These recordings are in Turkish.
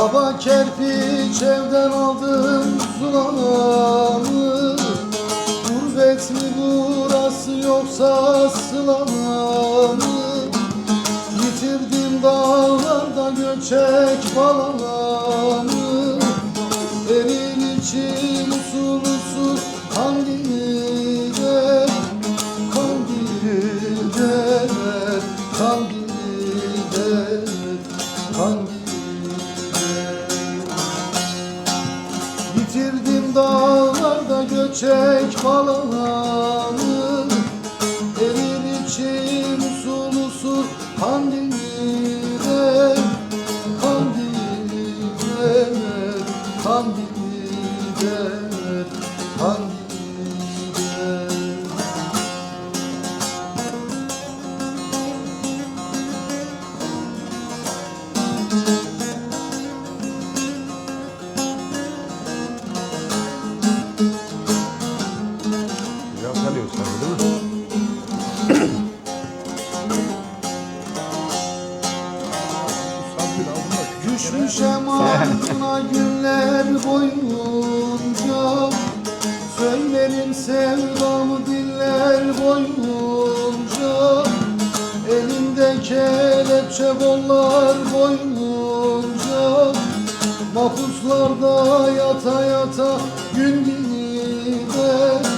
Baba kerpiç evden aldım sulamı Gurbet mi burası yoksa sılamı Yitirdim dağlarda göçek balamı Erir için usul usul kandilde Kandilde Kandilde dağlarda göçek balanı Erir için usul usul kandilde Kandilde Düşmüşem ardına günler boyunca. Söylerim sevdamı diller boyunca. Elimde kelepçe kollar boyunca. Mahpuslarda yata yata gün gider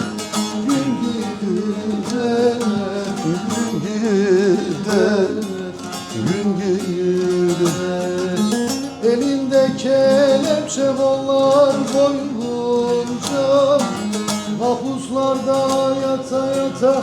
kelepçe kollar boyunca Mahpuslarda yata yata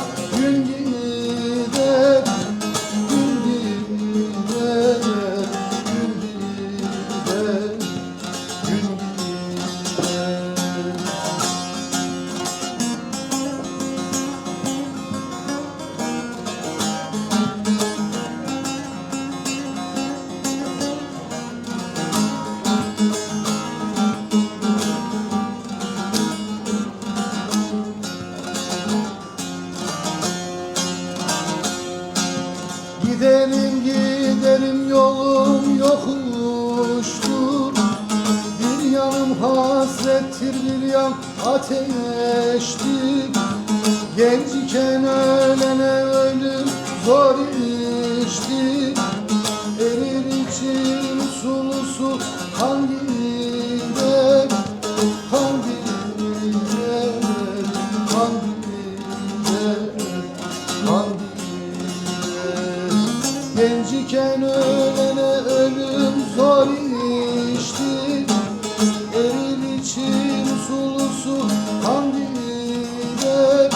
Giderim giderim yolum yokuştur. Bir yanım hasrettir bir yan ateştir. Gençken ölene ölüm zor iştir Genciken ölene ölüm zor iştir Eril için usul usul kan gider